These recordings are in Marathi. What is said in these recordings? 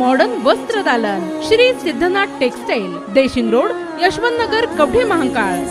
मॉडर्न वस्त्र दालन. Shri Siddhanath textile Deshing road Yashwant Nagar Kavathe Mahakal.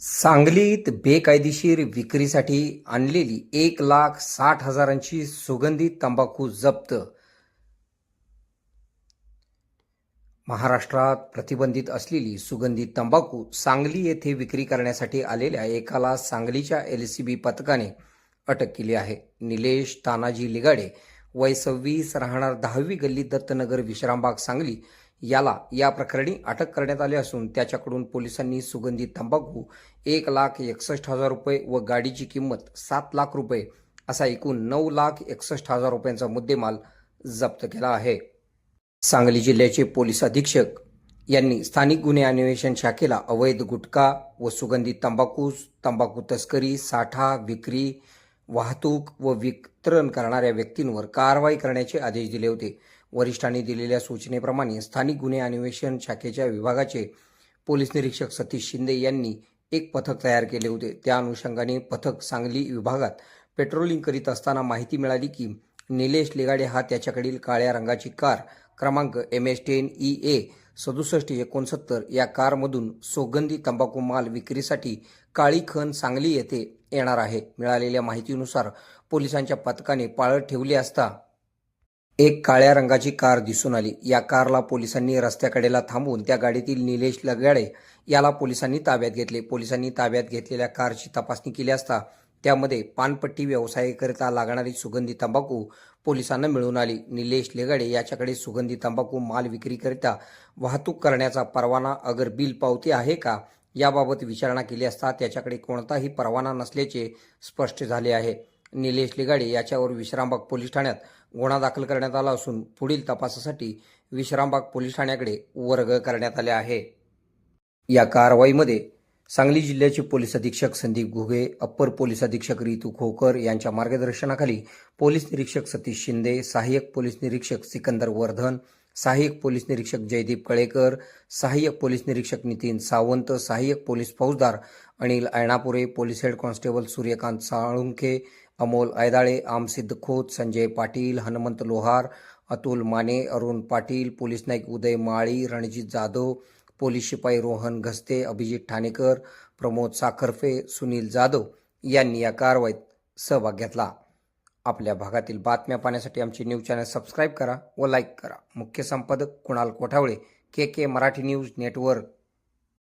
सांगलीत बेकायदेशीर विक्रीसाठी आणलेली एक लाख साठ हजारांची सुगंधी तंबाखू जप्त. महाराष्ट्रात प्रतिबंधित असलेली सुगंधी तंबाखू सांगली येथे विक्री करण्यासाठी आलेल्या एकाला सांगलीच्या एल सी बी पथकाने अटक केली आहे. निलेश तानाजी लिगाडे वय सव्वीस राहणार दहावी गल्ली दत्तनगर विश्रामबाग सांगली याला या प्रकरणी अटक करण्यात आली असून त्याच्याकडून पोलिसांनी सुगंधित तंबाखू एक लाख एकसष्ट हजार रुपये व गाडीची किंमत सात लाख रुपये असा एकूण नऊ लाख एकसष्ट हजार रुपयांचा मुद्देमाल जप्त केला आहे. सांगली जिल्ह्याचे पोलीस अधीक्षक यांनी स्थानिक गुन्हे अन्वेषण शाखेला अवैध गुटखा व सुगंधित तंबाखू तंबाखू तस्करी साठा विक्री वाहतूक व वितरण करणाऱ्या व्यक्तींवर कारवाई करण्याचे आदेश दिले होते. वरिष्ठांनी दिलेल्या सूचनेप्रमाणे स्थानिक गुन्हे अन्वेषण शाखेच्या विभागाचे पोलीस निरीक्षक सतीश शिंदे यांनी एक पथक तयार केले होते. त्या अनुषंगाने पथक सांगली विभागात पेट्रोलिंग करीत असताना माहिती मिळाली की निलेश लेगाडे हा त्याच्याकडील काळ्या रंगाची कार क्रमांक M S ten E A सदुसष्ट एकोणसत्तर या कारमधून सुगंधी तंबाखू माल विक्रीसाठी काळी खण सांगली येथे येणार आहे. मिळालेल्या माहितीनुसार पोलिसांच्या पथकाने पाळत ठेवले असता एक काळ्या रंगाची कार दिसून आली. या कारला पोलिसांनी रस्त्याकडेला थांबवून त्या गाडीतील निलेश लगाडे याला पोलिसांनी ताब्यात घेतले. पोलिसांनी ताब्यात घेतलेल्या कारची तपासणी केली असता त्यामध्ये पानपट्टी व्यवसायाकरिता लागणारी सुगंधी तंबाखू पोलिसांना मिळून आली. निलेश लेगाडे याच्याकडे सुगंधी तंबाखू माल विक्रीकरिता वाहतूक करण्याचा परवाना अगर बिल पावती आहे का याबाबत विचारणा केली असता त्याच्याकडे कोणताही परवाना नसल्याचे स्पष्ट झाले आहे. निलेश लेगाडे याच्यावर विश्रामबाग पोलीस ठाण्यात गुन्हा दाखल करण्यात आला असून पुढील तपासासाठी विश्रामबाग पोलीस ठाण्याकडे वर्ग करण्यात आले आहे. या कारवाईमध्ये सांगली जिल्ह्याचे पोलीस अधीक्षक संदीप घुगे अप्पर पोलीस अधीक्षक रितू खोकर यांच्या मार्गदर्शनाखाली पोलीस निरीक्षक सतीश शिंदे सहाय्यक पोलीस निरीक्षक सिकंदर वर्धन सहाय्यक पोलीस निरीक्षक जयदीप कळेकर सहाय्यक पोलीस निरीक्षक नितीन सावंत सहाय्यक पोलीस फौजदार Anil Ainapure police head constable Suryakant Salunkhe Amol Aidale Amsiddha Khot Sanjay Patil Hanumant Lohar Atul Mane Arun Patil police Naik Uday Mali Ranjit Jadhav police शिपाई रोहन घस्ते अभिजित ठाणेकर प्रमोद साखरफे सुनील जाधव यांनी या कारवाईत सहभाग घेतला. आपल्या भागातील बातम्या पाहण्यासाठी आमचे न्यूज चॅनल सबस्क्राईब करा व लाईक करा. मुख्य संपादक Kunal Kothawale K K Marathi news network.